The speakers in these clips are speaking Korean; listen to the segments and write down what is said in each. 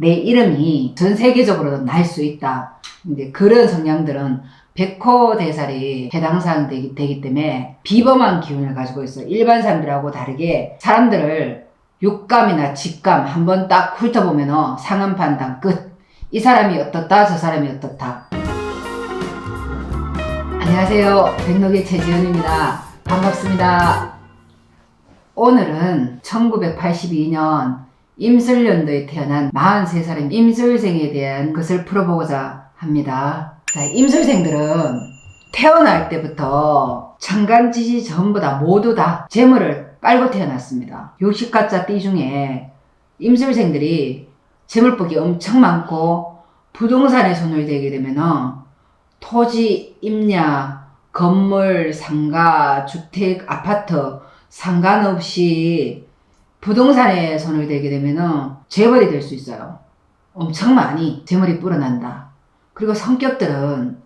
내 이름이 전 세계적으로도 날수 있다. 이제 그런 성향들은 백호 대살이 해당 사항 되기, 되기 때문에 비범한 기운을 가지고 있어. 일반 사람들하고 다르게 사람들을 육감이나 직감 한번 딱 훑어보면 상한 판단 끝. 이 사람이 어떻다, 저 사람이 어떻다. 안녕하세요. 백록의 최지연입니다. 반갑습니다. 오늘은 1982년 임술년도에 태어난 43살의 임술생에 대한 것을 풀어보고자 합니다. 자, 임술생들은 태어날 때부터 천간지시 전부 다 모두 다 재물을 빨고 태어났습니다. 60가짜 띠 중에 임술생들이 재물복이 엄청 많고 부동산에 손을 대게 되면은 토지, 임야, 건물, 상가, 주택, 아파트 상관없이 부동산에 손을 대게 되면은 재벌이 될 수 있어요. 엄청 많이 재물이 불어난다. 그리고 성격들은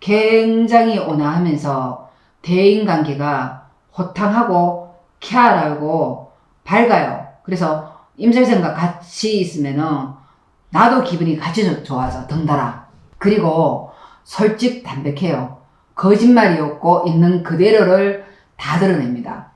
굉장히 온화하면서 대인 관계가 호탕하고 쾌활하고 밝아요. 그래서 임설생과 같이 있으면은 나도 기분이 같이 좋- 좋아져 덩달아. 그리고 솔직 담백해요. 거짓말이 없고 있는 그대로를 다 드러냅니다.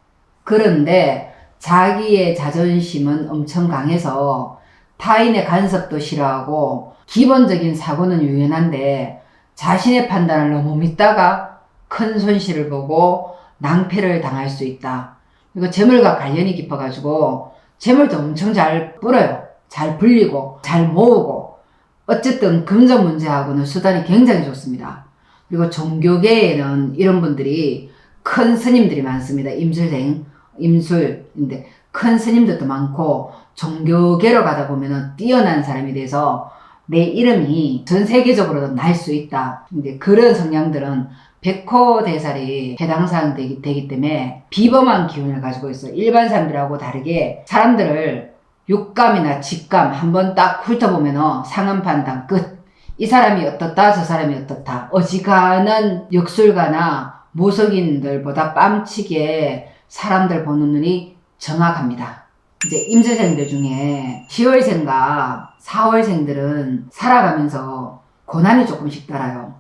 그런데 자기의 자존심은 엄청 강해서 타인의 간섭도 싫어하고 기본적인 사고는 유연한데 자신의 판단을 너무 믿다가 큰 손실을 보고 낭패를 당할 수 있다. 그리고 재물과 관련이 깊어가지고 재물도 엄청 잘 불어요. 잘 불리고 잘 모으고 어쨌든 금전 문제하고는 수단이 굉장히 좋습니다. 그리고 종교계에는 이런 분들이 큰 스님들이 많습니다. 임술생, 임술인데 큰 스님들도 많고 종교계로 가다 보면은 뛰어난 사람이 돼서 내 이름이 전 세계적으로도 날 수 있다. 이제 그런 성향들은 백호 대살이 해당 사항 되기, 되기 때문에 비범한 기운을 가지고 있어. 일반 사람들하고 다르게 사람들을 육감이나 직감 한 번 딱 훑어보면 상한 판단 끝. 이 사람이 어떻다, 저 사람이 어떻다. 어지간한 역술가나 무속인들보다 뺨치게 사람들 보는 눈이 정확합니다. 이제 임세생들 중에 10월생과 4월생들은 살아가면서 고난이 조금씩 따라요.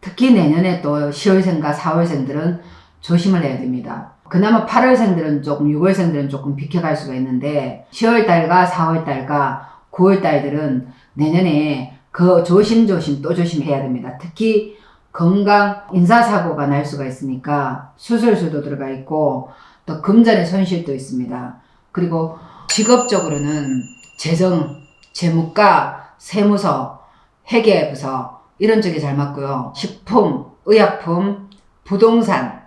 특히 내년에 또 10월생과 4월생들은 조심을 해야 됩니다. 그나마 8월생들은 조금, 6월생들은 조금 비켜갈 수가 있는데 10월달과 4월달과 9월달들은 내년에 그 조심조심 또 조심해야 됩니다. 특히 건강, 인사사고가 날 수가 있으니까 수술수도 들어가 있고 또 금전의 손실도 있습니다. 그리고 직업적으로는 재정, 재무과, 세무서, 회계부서 이런 쪽이 잘 맞고요. 식품, 의약품, 부동산,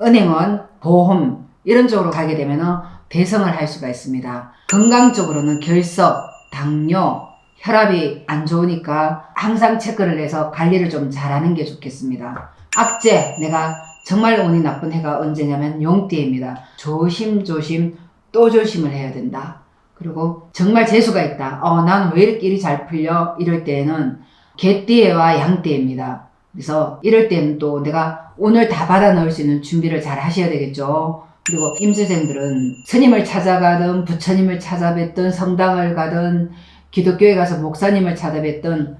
은행원, 보험 이런 쪽으로 가게 되면 대성을 할 수가 있습니다. 건강 쪽으로는 결석, 당뇨, 혈압이 안 좋으니까 항상 체크를 해서 관리를 좀 잘하는 게 좋겠습니다. 악재, 내가 정말 운이 나쁜 해가 언제냐면 용띠입니다. 조심조심 또 조심을 해야 된다. 그리고 정말 재수가 있다. 어, 나는 왜 이렇게 일이 잘 풀려? 이럴 때는 개띠해와 양띠입니다. 그래서 이럴 때는 또 내가 오늘 다 받아 넣을 수 있는 준비를 잘 하셔야 되겠죠. 그리고 임수생들은 스님을 찾아가든 부처님을 찾아뵙든 성당을 가든 기독교에 가서 목사님을 찾아뵙든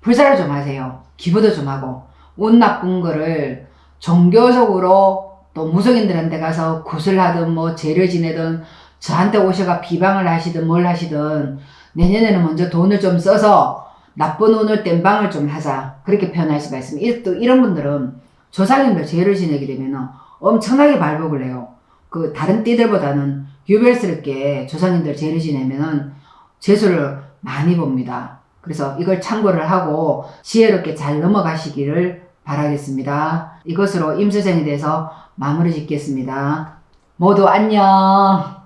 불사를 좀 하세요. 기부도 좀 하고 운 나쁜 거를 종교적으로 또 무속인들한테 가서 구슬 하든 뭐 죄를 지내든 저한테 오셔가 비방을 하시든 뭘 하시든 내년에는 먼저 돈을 좀 써서 나쁜 운을 땜방을 좀 하자 그렇게 표현할 수가 있습니다. 이- 또 이런 분들은 조상님들 죄를 지내게 되면 엄청나게 발복을 해요. 그 다른 띠들보다는 유별스럽게 조상님들 죄를 지내면은 재수를 많이 봅니다. 그래서 이걸 참고를 하고 지혜롭게 잘 넘어가시기를 바라겠습니다. 이것으로 임수생에 대해서 마무리 짓겠습니다. 모두 안녕!